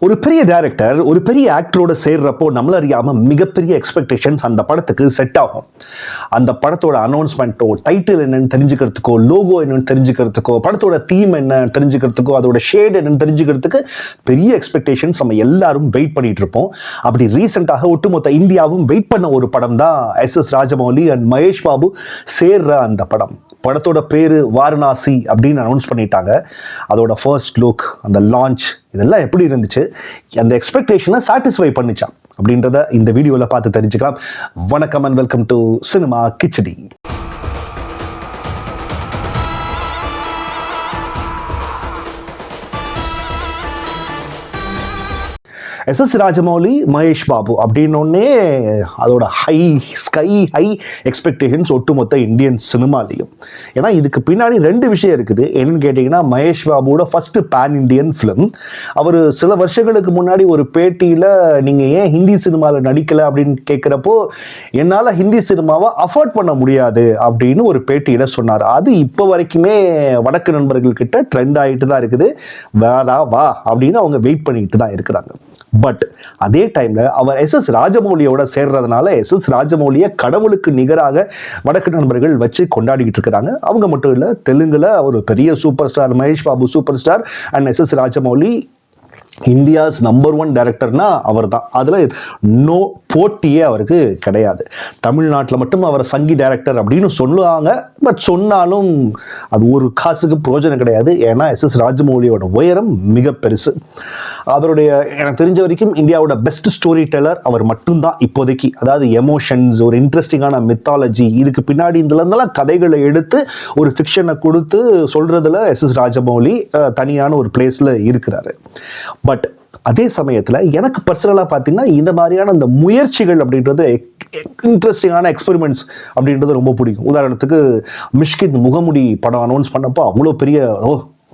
ஒரு பெரிய டைரக்டர் ஒரு பெரிய ஆக்டரோட சேர்றப்போ நம்மள அறியாமல் மிகப்பெரிய எக்ஸ்பெக்டேஷன்ஸ் அந்த படத்துக்கு செட் ஆகும். அந்த படத்தோட அனௌன்ஸ்மெண்ட்டோ டைட்டில் என்னன்னு தெரிஞ்சுக்கிறதுக்கோ லோகோ என்னன்னு தெரிஞ்சுக்கிறதுக்கோ படத்தோட தீம் என்ன தெரிஞ்சுக்கிறதுக்கோ அதோட ஷேட் என்னன்னு தெரிஞ்சுக்கிறதுக்கு பெரிய எக்ஸ்பெக்டேஷன்ஸ் நம்ம எல்லாரும் வெயிட் பண்ணிட்டு இருப்போம். அப்படி ரீசெண்டாக ஒட்டுமொத்த இந்தியாவும் வெயிட் பண்ண ஒரு படம் தான் S S Rajamouli and Mahesh Babu சேர்ற அந்த படம். படத்தோட பேர் வாரணாசி அப்படின்னு அனௌன்ஸ் பண்ணிட்டாங்க. அதோட ஃபர்ஸ்ட் லுக் அந்த லான்ச் இதெல்லாம் எப்படி இருந்துச்சு? அந்த எக்ஸ்பெக்டேஷனை சாட்டிஸ்ஃபை பண்ணிச்சான் அப்படின்றத இந்த வீடியோவில் பார்த்து தெரிஞ்சுக்கலாம். வணக்கம் and welcome to cinema Khichdi S S Rajamouli Mahesh Babu அப்படின்னோடனே அதோட ஹை ஸ்கை ஹை எக்ஸ்பெக்டேஷன்ஸ் ஒட்டுமொத்த இந்தியன் சினிமாலையும் ஏன்னா இதுக்கு பின்னாடி ரெண்டு விஷயம் இருக்குது. என்னன்னு கேட்டிங்கன்னா மகேஷ் பாபுவோட ஃபஸ்ட்டு பேன் இண்டியன் ஃபிலிம் அவர் சில வருஷங்களுக்கு முன்னாடி ஒரு பேட்டியில் நீங்கள் ஏன் ஹிந்தி சினிமாவில் நடிக்கலை? அப்படின்னு கேட்குறப்போ என்னால் ஹிந்தி சினிமாவை அஃபோர்ட் பண்ண முடியாது அப்படின்னு ஒரு பேட்டியில் சொன்னார். அது இப்போ வரைக்குமே வடக்கு நண்பர்கள்கிட்ட ட்ரெண்ட் ஆகிட்டு தான் இருக்குது. வேறா வா அப்படின்னு அவங்க வெயிட் பண்ணிக்கிட்டு தான் இருக்கிறாங்க. பட் அதே டைம்ல அவர் எஸ் எஸ் ராஜமௌலியோட சேர்றதுனால எஸ் எஸ் ராஜமௌலியை கடவுளுக்கு நிகராக வடக்கு நண்பர்கள் வச்சு கொண்டாடிக்கிட்டு இருக்கிறாங்க. அவங்க மட்டும் இல்லை தெலுங்குல அவர் ஒரு பெரிய super star Mahesh Babu super star and S S Rajamouli India's number one டேரக்டர்னா அவர் தான் அதில் நோ போட்டியே அவருக்கு கிடையாது. தமிழ்நாட்டில் மட்டும் அவர் சங்கி டைரக்டர் அப்படின்னு சொல்லுவாங்க. பட் சொன்னாலும் அது ஒரு காசுக்கு பிரயோஜனம் கிடையாது. ஏன்னா எஸ் எஸ் ராஜமௌலியோட உயரம் மிக பெருசு. அவருடைய எனக்கு தெரிஞ்ச வரைக்கும் இந்தியாவோட பெஸ்ட் ஸ்டோரி டெல்லர் அவர் மட்டும்தான் இப்போதைக்கு. அதாவது எமோஷன்ஸ் ஒரு இன்ட்ரெஸ்டிங்கான மித்தாலஜி இதுக்கு பின்னாடி இதுலேருந்தெல்லாம் கதைகளை எடுத்து ஒரு ஃபிக்ஷனை கொடுத்து சொல்கிறதுல எஸ் எஸ் ராஜமௌலி தனியான ஒரு பிளேஸில் இருக்கிறாரு. பட் அதே சமயத்தில் எனக்கு பர்சனலாக பார்த்தீங்கன்னா இந்த மாதிரியான அந்த முயற்சிகள் அப்படின்றது இன்ட்ரெஸ்டிங்கான எக்ஸ்பெரிமெண்ட்ஸ் அப்படின்றது ரொம்ப பிடிக்கும். உதாரணத்துக்கு மிஷ்கித் முகமுடி படம் அனௌன்ஸ் பண்ணப்போ அவ்வளோ பெரிய ஓ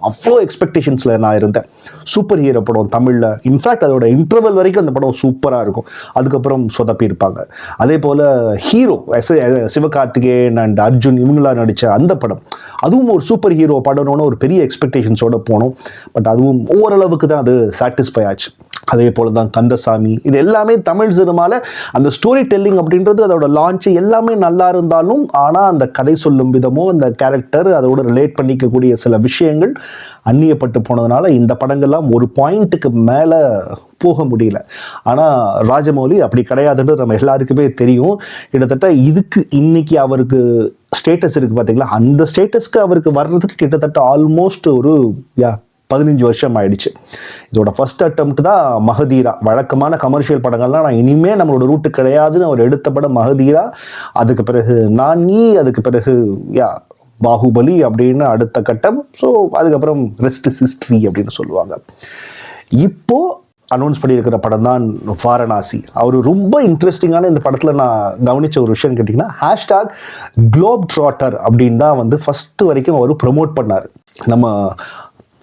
அவ்வளோ எக்ஸ்பெக்டேஷன்ஸில் நான் இருந்தேன். சூப்பர் ஹீரோ படம் தமிழில். இன்ஃபேக்ட் அதோட இன்டர்வல் வரைக்கும் அந்த படம் சூப்பராக இருக்கும். அதுக்கப்புறம் சொதப்பி இருப்பாங்க அதே போல் hero S Sivakarthikeyan and Arjun இவங்களாம் நடித்த அந்த படம் அதுவும் ஒரு சூப்பர் ஹீரோ படம்னு ஒரு பெரிய எக்ஸ்பெக்டேஷன்ஸோட போனோம். பட் அதுவும் ஓரளவுக்கு தான் அது சாட்டிஸ்ஃபை ஆச்சு. அதே போல தான் கந்தசாமி. இது எல்லாமே தமிழ் சினிமாவில் அந்த ஸ்டோரி டெல்லிங் அப்படின்றது அதோட லான்ச்சு எல்லாமே நல்லா இருந்தாலும் ஆனால் அந்த கதை சொல்லும் விதமோ அந்த கேரக்டர் அதோட ரிலேட் பண்ணிக்கக்கூடிய சில விஷயங்கள் அந்நியப்பட்டு போனதுனால இந்த படங்கள்லாம் ஒரு பாயிண்ட்டுக்கு மேலே போக முடியல. ஆனால் ராஜமௌலி அப்படி கிடையாதுன்றது நம்ம எல்லாருக்குமே தெரியும். கிட்டத்தட்ட இதுக்கு இன்னைக்கு அவருக்கு ஸ்டேட்டஸ் இருக்குது பார்த்தீங்களா அந்த ஸ்டேட்டஸ்க்கு அவருக்கு வர்றதுக்கு கிட்டத்தட்ட ஆல்மோஸ்ட் ஒரு யா பதினஞ்சு வருஷம் ஆயிடுச்சு இதோட ஃபர்ஸ்ட் அட்டம்ப்ட் தான் மகதீரா. வழக்கமான கமர்ஷியல் படங்கள்லாம் நான் இனிமே நம்மளோட ரூட்டு கிடையாதுன்னு அவர் எடுத்த படம் மகதீரா. அதுக்கு பிறகு நானி அதுக்கு பிறகு யா பாகுபலி அப்படின்னு அடுத்த கட்டம். ஸோ அதுக்கப்புறம் ரெஸ்ட் ஹிஸ்ட்ரி அப்படின்னு சொல்லுவாங்க. இப்போ அனௌன்ஸ் பண்ணியிருக்கிற படம் தான் வாரணாசி. அவர் ரொம்ப இன்ட்ரெஸ்டிங்கான இந்த படத்தில் நான் கவனித்த ஒரு விஷயம் கேட்டிங்கன்னா ஹேஷ்டாக் குளோப் ட்ராட்டர் அப்படின்னு தான் வந்து ஃபஸ்ட்டு வரைக்கும் அவர் ப்ரொமோட் பண்ணார். நம்ம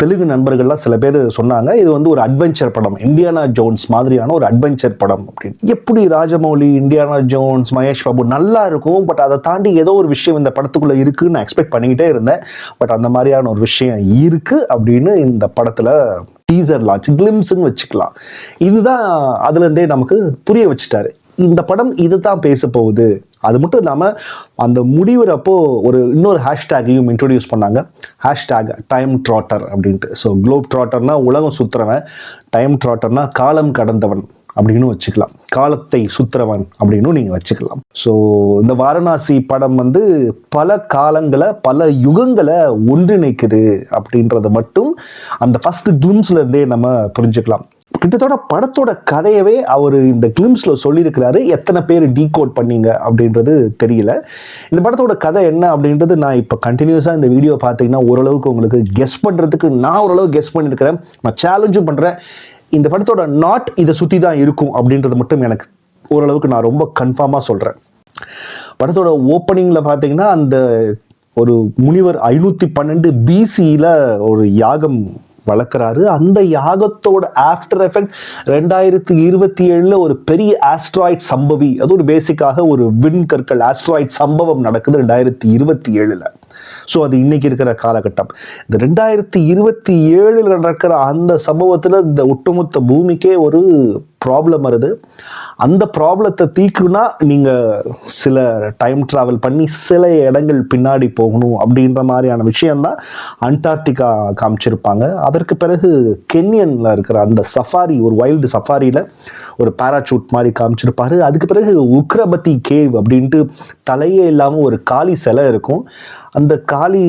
தெலுங்கு நண்பர்கள்லாம் சில பேர் சொன்னாங்க இது வந்து ஒரு அட்வென்ச்சர் படம் இந்தியானா ஜோன்ஸ் மாதிரியான ஒரு அட்வென்ச்சர் படம் அப்படின்னு. எப்படி ராஜமௌலி இந்தியானா ஜோன்ஸ் மகேஷ் பாபு நல்லா இருக்கும் பட் அதை தாண்டி ஏதோ ஒரு விஷயம் இந்த படத்துக்குள்ளே இருக்குன்னு நான் எக்ஸ்பெக்ட் பண்ணிக்கிட்டே இருந்தேன். பட் அந்த மாதிரியான ஒரு விஷயம் இருக்குது அப்படின்னு இந்த படத்தில் டீசர் லான்ச் கிளிம்ஸுன்னு வச்சுக்கலாம். இதுதான் அதுலேருந்தே நமக்கு புரிய வச்சுட்டாரு. இந்த படம் இதுதான் பேச போகுது. அது மட்டும் இல்லாமல் அந்த முடிவுறப்போ ஒரு இன்னொரு ஹேஷ்டேக்கையும் இன்ட்ரடியூஸ் பண்ணாங்க. ஹேஷ்டேக் டைம் ட்ராட்டர் அப்படின்ட்டு. ஸோ குளோப் ட்ராட்டர்னா உலகம் சுற்றுறவன் டைம் ட்ராட்டர்னா காலம் கடந்தவன் அப்படின்னு வச்சுக்கலாம். காலத்தை சுத்துறவன் அப்படின்னு நீங்கள் வச்சுக்கலாம். ஸோ இந்த வாரணாசி படம் வந்து பல காலங்களை பல யுகங்களை ஒன்றிணைக்குது அப்படின்றத மட்டும் அந்த ஃபர்ஸ்ட் கிளிம்ஸ்ல இருந்தே நம்ம புரிஞ்சுக்கலாம். கிட்டத்தட்ட படத்தோட கதையவே அவர் இந்த கிளிம்ஸில் சொல்லியிருக்கிறாரு. எத்தனை பேர் டீகோட் பண்ணீங்க அப்படின்றது தெரியல. இந்த படத்தோட கதை என்ன அப்படின்றது நான் இப்போ கண்டினியூஸாக இந்த வீடியோ பார்த்தீங்கன்னா ஓரளவுக்கு உங்களுக்கு கெஸ் பண்ணுறதுக்கு நான் ஓரளவு கெஸ் பண்ணியிருக்கிறேன். நான் சேலஞ்சும் பண்ணுறேன் இந்த படத்தோட நாட் இதை சுற்றி தான் இருக்கும் அப்படின்றது மட்டும் எனக்கு ஓரளவுக்கு நான் ரொம்ப கன்ஃபார்மாக சொல்கிறேன் படத்தோட ஓப்பனிங்கில் பார்த்தீங்கன்னா அந்த ஒரு முனிவர் ஐநூற்றி பன்னெண்டு பிசியில் ஒரு யாகம் வளர்க்குறாரு. அந்த யாகத்தோட ஆஃப்டர் எஃபெக்ட் ரெண்டாயிரத்தி இருபத்தி ஏழில் ஒரு பெரிய ஆஸ்ட்ராய்ட் சம்பவி அது ஒரு பேசிக்காக ஒரு விண்கற்கள் ஆஸ்ட்ராய்ட் சம்பவம் நடக்குது ரெண்டாயிரத்தி இருபத்தி ஏழில். ஸோ அது இன்னைக்கு இருக்கிற காலகட்டம். இந்த ரெண்டாயிரத்தி இருபத்தி ஏழில் நடக்கிற அந்த சம்பவத்தில் இந்த ஒட்டுமொத்த பூமிக்கே ஒரு ப்ராப்ளம் வருது. அந்த ப்ராப்ளத்தை தீர்க்கணும்னா நீங்கள் சில டைம் ட்ராவல் பண்ணி சில இடங்கள் பின்னாடி போகணும் அப்படின்ற மாதிரியான விஷயந்தான் அண்டார்டிகா காமிச்சிருப்பாங்க. அதற்கு பிறகு கென்யனில் இருக்கிற அந்த சஃபாரி ஒரு வைல்டு சஃபாரியில் ஒரு பேராசூட் மாதிரி காமிச்சிருப்பாரு. அதுக்கு பிறகு உக்ரபதி கேவ் அப்படின்ட்டு தலையே இல்லாமல் ஒரு காளி சிலை இருக்கும். அந்த காளி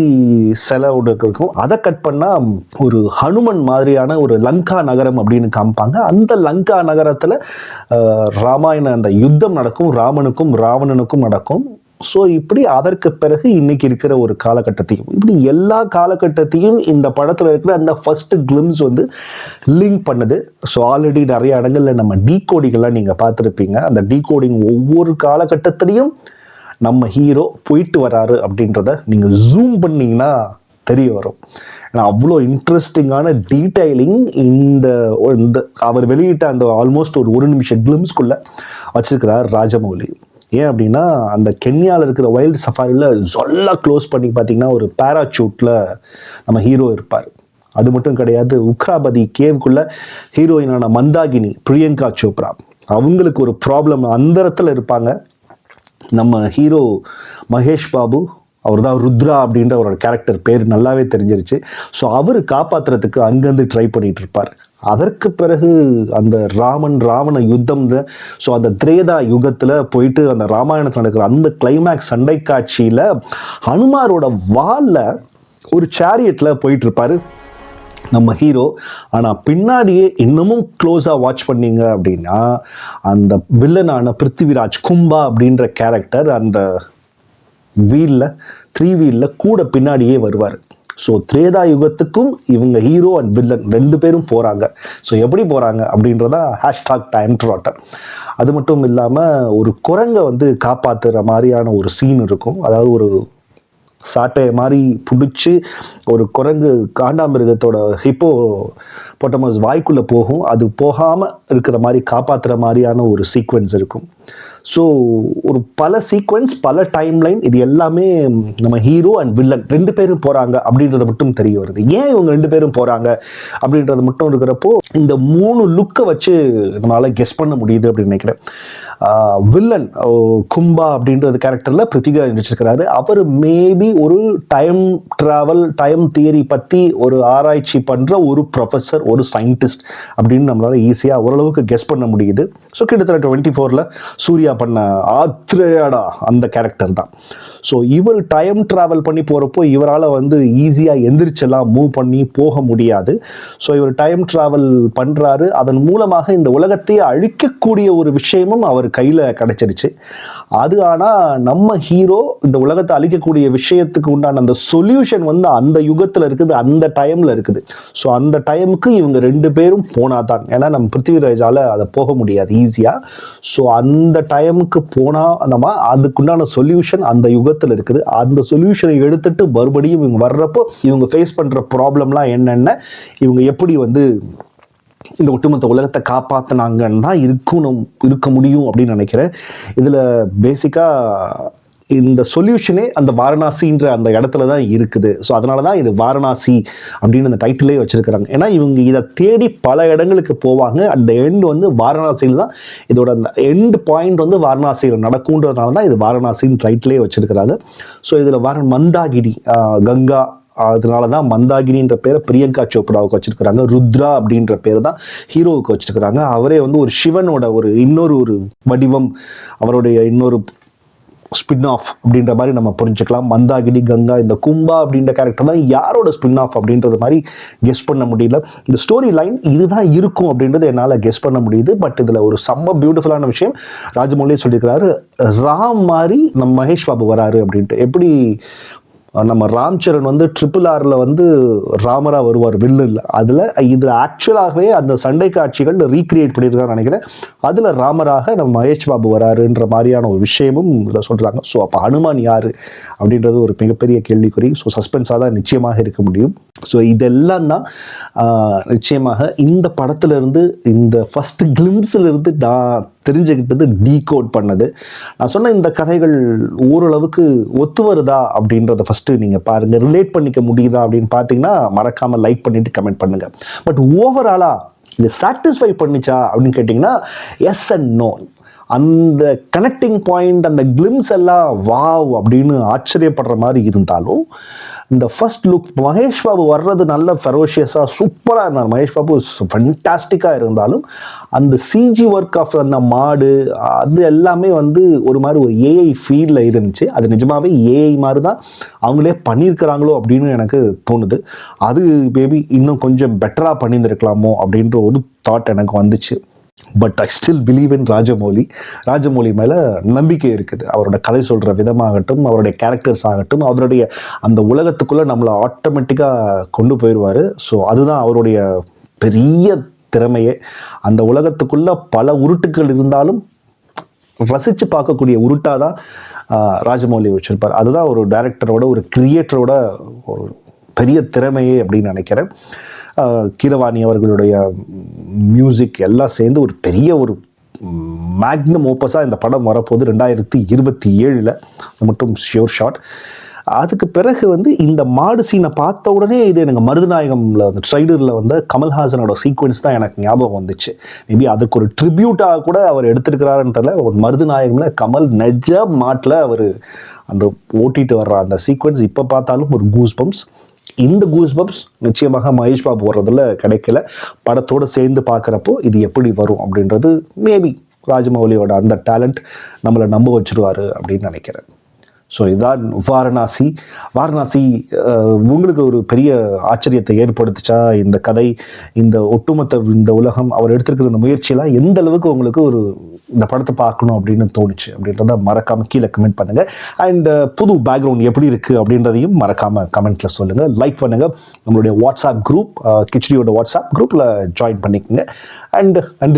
சிலையோட இருக்கும். அதை கட் பண்ணால் ஒரு ஹனுமன் மாதிரியான ஒரு லங்கா நகரம் அப்படின்னு காமிப்பாங்க. அந்த லங்கா நகரத்தில் ராமாயண அந்த யுத்தம் நடக்கும். ராமனுக்கும் ராவணனுக்கும் நடக்கும். ஸோ இப்படி அதற்கு பிறகு இன்னைக்கு இருக்கிற ஒரு காலகட்டத்தையும் இப்படி எல்லா காலகட்டத்தையும் இந்த படத்தில் இருக்கிற அந்த ஃபர்ஸ்ட் கிளிம்ஸ் வந்து லிங்க் பண்ணுது. ஸோ ஆல்ரெடி நிறைய இடங்களில் நம்ம டீகோடிங்கெல்லாம் நீங்கள் பார்த்துருப்பீங்க. அந்த டீகோடிங் ஒவ்வொரு காலகட்டத்திலையும் நம்ம ஹீரோ போயிட்டு வராரு அப்படின்றத நீங்கள் ஜூம் பண்ணிங்கன்னா தெரிய வரும். ஏன்னா அவ்வளோ இன்ட்ரெஸ்டிங்கான டீடைலிங் இந்த இந்த அவர் வெளியிட்ட அந்த ஆல்மோஸ்ட் ஒரு ஒரு நிமிஷம் கிளிம்ஸ்குள்ளே வச்சுருக்கிறார் ராஜமௌலி. ஏன் அப்படின்னா அந்த கென்யாவில் இருக்கிற வைல்டு சஃபாரியில் சொல்ல க்ளோஸ் பண்ணி பார்த்தீங்கன்னா ஒரு பேராசூட்டில் நம்ம ஹீரோ இருப்பார். அது மட்டும் கிடையாது உக்ராபதி கேவுக்குள்ளே ஹீரோயினான மந்தாகினி பிரியங்கா சோப்ரா. அவங்களுக்கு ஒரு ப்ராப்ளம் அந்தரத்தில் இருப்பாங்க. நம்ம ஹீரோ மகேஷ் பாபு அவர் தான் ருத்ரா அப்படின்ற அவரோட கேரக்டர் பேர் நல்லாவே தெரிஞ்சிருச்சு. ஸோ அவர் காப்பாற்றுறதுக்கு அங்கேருந்து ட்ரை பண்ணிகிட்டு இருப்பார். அதற்கு பிறகு அந்த ராமன் ராவண யுத்தம் ஸோ அந்த திரேதா யுகத்தில் போயிட்டு அந்த ராமாயணத்தில் நடக்கிற அந்த கிளைமேக்ஸ் சண்டை காட்சியில் ஹனுமாரோட வாலில் ஒரு சேரியட்டில் போயிட்டுருப்பார் நம்ம ஹீரோ ஆனால் பின்னாடியே இன்னமும் க்ளோஸாக வாட்ச் பண்ணீங்க அப்படின்னா அந்த வில்லனான பிருத்திவிராஜ் கும்பா அப்படின்ற கேரக்டர் அந்த வீலில் த்ரீ வீலில் கூட பின்னாடியே வருவார். ஸோ திரேதா யுகத்துக்கும் இவங்க ஹீரோ அண்ட் வில்லன் ரெண்டு பேரும் போகிறாங்க ஸோ எப்படி போகிறாங்க அப்படின்றதா ஹேஷ்டாக் டைம் ட்ராட்டர் அது மட்டும் இல்லாமல் ஒரு குரங்கை வந்து காப்பாற்றுற மாதிரியான ஒரு சீன் இருக்கும். அதாவது ஒரு சாட்டையை மாதிரி பிடிச்சி ஒரு குரங்கு காண்டாமிருகத்தோட ஹிப்போ பொட்டமஸ் வாய்க்குள்ளே போகும். அது போகாமல் இருக்கிற மாதிரி காப்பாற்றுற மாதிரியான ஒரு சீக்வென்ஸ் இருக்கும். ஸோ ஒரு பல சீக்வென்ஸ் பல டைம் லைன் இது எல்லாமே நம்ம ஹீரோ அண்ட் வில்லன் ரெண்டு பேரும் போகிறாங்க அப்படின்றத மட்டும் தெரிய வருது. ஏன் இவங்க ரெண்டு பேரும் போகிறாங்க அப்படின்றது மட்டும் இருக்கிறப்போ இந்த மூணு லுக்கை வச்சு நம்மளால் கெஸ் பண்ண முடியுது அப்படின்னு நினைக்கிறேன். வில்லன் கும்பா அப்படின்றது கேரக்டரில் பிருத்திகா நடிச்சிருக்கிறாரு. அவர் மேபி ஒரு டைம் ட்ராவல் டைம் தியரி பற்றி ஒரு ஆராய்ச்சி பண்ணுற ஒரு ப்ரொஃபஸர் ஒரு சயின்டிஸ்ட் அப்படின்னு நம்மளால் ஈஸியாக ஓரளவுக்கு கெஸ் பண்ண முடியுது. ஸோ கிட்டத்தட்ட டுவெண்ட்டி ஃபோரில் சூர்யா பண்ண ஆத்ரேடா அந்த கேரக்டர் தான். ஸோ இவர் டைம் ட்ராவல் பண்ணி போகிறப்போ இவரால் வந்து ஈஸியாக எந்திரிச்செல்லாம் மூவ் பண்ணி போக முடியாது. ஸோ இவர் டைம் ட்ராவல் பண்ணுறாரு அதன் மூலமாக இந்த உலகத்தையே அழிக்கக்கூடிய ஒரு விஷயமும் அவர் கையில் கிடச்சிருச்சு. அது ஆனால் நம்ம ஹீரோ இந்த உலகத்தை அழிக்கக்கூடிய விஷயத்துக்கு உண்டான அந்த சொல்யூஷன் வந்து அந்த யுகத்தில் இருக்குது அந்த டைமில் இருக்குது. ஸோ அந்த டைமுக்கு இவங்க ரெண்டு பேரும் போனால் தான் ஏன்னா நம்ம பிருத்திவிராஜால் அதை போக முடியாது. ஈஸியாக ஸோ அந்த டைமுக்கு போனால் நம்ம அதுக்குண்டான சொல்யூஷன் அந்த யுகத்தில் இருக்குது. அந்த சொல்யூஷனை எடுத்துட்டு மறுபடியும் இவங்க வர்றப்போ இவங்க ஃபேஸ் பண்ணுற ப்ராப்ளம்லாம் என்னென்ன? இவங்க எப்படி வந்து இந்த ஒட்டுமொத்த உலகத்தை காப்பாற்றினாங்கன்னு தான் இருக்கணும் இருக்க முடியும் அப்படின்னு நினைக்கிறேன். இதில் பேசிக்காக இந்த சொல்யூஷனே அந்த வாரணாசின்ற அந்த இடத்துல தான் இருக்குது. ஸோ அதனால தான் இது வாரணாசி அப்படின்னு அந்த டைட்டிலே வச்சுருக்கிறாங்க. ஏன்னா இவங்க இதை தேடி பல இடங்களுக்கு போவாங்க. அந்த எண்ட் வந்து வாரணாசியில் தான் இதோட அந்த எண்டு பாயிண்ட் வந்து வாரணாசியில் நடக்குன்றதுனால தான் இது வாரணாசின்னு டைட்டிலே வச்சுருக்கிறாங்க. ஸோ இதில் வார மந்தாகிரி கங்கா அதனால தான் மந்தாகினின்ற பேரை பிரியங்கா சோப்ராவுக்கு வச்சிருக்கிறாங்க. ருத்ரா அப்படின்ற பேர் தான் ஹீரோவுக்கு வச்சிருக்கிறாங்க. அவரே வந்து ஒரு சிவனோட ஒரு இன்னொரு ஒரு வடிவம் அவருடைய இன்னொரு ஸ்பின் ஆஃப் அப்படின்ற மாதிரி நம்ம புரிஞ்சுக்கலாம். மந்தாகினி கங்கா இந்த கும்பா அப்படின்ற கேரக்டர் தான் யாரோட ஸ்பின் ஆஃப் அப்படின்றது மாதிரி கெஸ் பண்ண முடியல. இந்த ஸ்டோரி லைன் இதுதான் இருக்கும் அப்படின்றது என்னால் கெஸ் பண்ண முடியுது. பட் இதில் ஒரு செம்ம பியூட்டிஃபுல்லான விஷயம். ராஜமௌலியே சொல்லியிருக்கிறாரு ராம் மாதிரி நம்ம மகேஷ் பாபு வராரு அப்படின்ட்டு. எப்படி நம்ம ராம் சரண் வந்து ட்ரிபிள் ஆரில் வந்து ராமராக வருவார் வில்லில் அதில் இது ஆக்சுவலாகவே அந்த சண்டை காட்சிகள் ரீக்ரியேட் பண்ணியிருக்கான்னு நினைக்கிறேன். அதில் ராமராக நம்ம மகேஷ் பாபு வராருன்ற மாதிரியான ஒரு விஷயமும் இதில் சொல்கிறாங்க ஸோ அப்போ அனுமான் யார் அப்படின்றது ஒரு மிகப்பெரிய கேள்விக்குறி. ஸோ சஸ்பென்ஸாக தான் நிச்சயமாக இருக்க முடியும். ஸோ இதெல்லாம் தான் நிச்சயமாக இந்த படத்துலேருந்து இந்த ஃபஸ்ட் கிளிம்ஸிலிருந்து நான் தெரிஞ்சுக்கிட்டது டீகோட் பண்ணது. நான் சொன்ன இந்த கதைகள் ஓரளவுக்கு ஒத்து வருதா அப்படின்றத ஃபஸ்ட்டு நீங்கள் பாருங்கள் ரிலேட் பண்ணிக்க முடியுதா அப்படின்னு பார்த்தீங்கன்னா மறக்காமல் லைக் பண்ணிவிட்டு கமெண்ட் பண்ணுங்கள் பட் ஓவராலாக இது சாட்டிஸ்ஃபை பண்ணிச்சா அப்படின்னு கேட்டிங்கன்னா எஸ் அண்ட் நோ அந்த கனெக்டிங் பாயிண்ட் அந்த கிளிம்ஸ் எல்லாம் வாவ் அப்படின்னு ஆச்சரியப்படுற மாதிரி இருந்தாலும் இந்த ஃபர்ஸ்ட் லுக் மகேஷ் பாபு வர்றது நல்ல ஃபெரோஷியஸாக சூப்பராக இருந்தார் மகேஷ் பாபு ஃபண்டாஸ்டிக்காக இருந்தாலும் அந்த சிஜி ஒர்க் ஆஃப் அந்த மாடு அது எல்லாமே வந்து ஒரு மாதிரி ஒரு ஏஐ ஃபீலில் இருந்துச்சு. அது நிஜமாகவே ஏஐ மாதிரி தான் அவங்களே பண்ணியிருக்கிறாங்களோ அப்படின்னு எனக்கு தோணுது. அது மேபி இன்னும் கொஞ்சம் பெட்டராக பண்ணியிருந்திருக்கலாமோ அப்படின்ற ஒரு தாட் எனக்கு வந்துச்சு. But I still believe in Rajamouli Rajamouli மேலே நம்பிக்கை இருக்குது. அவரோட கதை சொல்கிற விதமாகட்டும் அவருடைய கேரக்டர்ஸ் ஆகட்டும் அவருடைய அந்த உலகத்துக்குள்ளே நம்மளை ஆட்டோமேட்டிக்காக கொண்டு போயிடுவார் ஸோ அதுதான் அவருடைய பெரிய திறமையே. அந்த உலகத்துக்குள்ளே பல உருட்டுக்கள் இருந்தாலும் ரசித்து பார்க்கக்கூடிய உருட்டாக தான் ராஜமௌலி வச்சுருப்பார். அதுதான் ஒரு டேரக்டரோட ஒரு கிரியேட்டரோட ஒரு பெரிய திறமையே அப்படின்னு நினைக்கிறேன். கீரவாணி அவர்களுடைய மியூசிக் எல்லாம் சேர்ந்து ஒரு பெரிய ஒரு மேக்னம் ஓப்பஸாக இந்த படம் வரப்போகுது ரெண்டாயிரத்தி இருபத்தி ஏழில். அது மட்டும் ஷியோர் ஷாட் அதுக்கு பிறகு வந்து இந்த மாடு சீனை பார்த்த உடனே இது எனக்கு மருதநாயகம்ல அந்த ட்ரைலரில் வந்து கமல்ஹாசனோட சீக்வன்ஸ் தான் எனக்கு ஞாபகம் வந்துச்சு. மேபி அதுக்கு ஒரு ட்ரிபியூட்டாக கூட அவர் எடுத்திருக்கிறாருன்னு தெரியல. ஒரு மருதநாயகமில் கமல் நெஜ மாட்டில் அவர் அந்த ஓட்டிட்டு வர்ற அந்த சீக்வன்ஸ் இப்போ பார்த்தாலும் ஒரு கூஸ் பம்ப்ஸ் இந்த கூஸ் பப்ஸ் நிச்சயமாக மகேஷ் பாபு வர்றதுல கிடைக்கல. படத்தோடு சேர்ந்து பார்க்குறப்போ இது எப்படி வரும் அப்படின்றது மேபி ராஜமௌலியோட அந்த டேலண்ட் நம்மளை நம்ப வச்சுருவார் அப்படின்னு நினைக்கிறேன். ஸோ இதான் வாரணாசி. வாரணாசி உங்களுக்கு ஒரு பெரிய ஆச்சரியத்தை ஏற்படுத்துச்சா? இந்த கதை இந்த ஒட்டுமொத்த இந்த உலகம் அவர் எடுத்திருக்கிற இந்த முயற்சியெல்லாம் எந்த அளவுக்கு உங்களுக்கு ஒரு இந்த படத்தை பார்க்கணும் அப்படின்னு தோணுச்சு அப்படின்றத மறக்காம கீழே கமெண்ட் பண்ணுங்க. அண்ட் uh, புது பேக்ரவுண்ட் எப்படி இருக்கு அப்படின்றதையும் மறக்காம கமெண்ட்ல சொல்லுங்க. லைக் பண்ணுங்க. நம்மளுடைய வாட்ஸ்அப் குரூப் கிச்சடியோட வாட்ஸ்அப் குரூப்ல ஜாயின் பண்ணிக்கோங்க. And and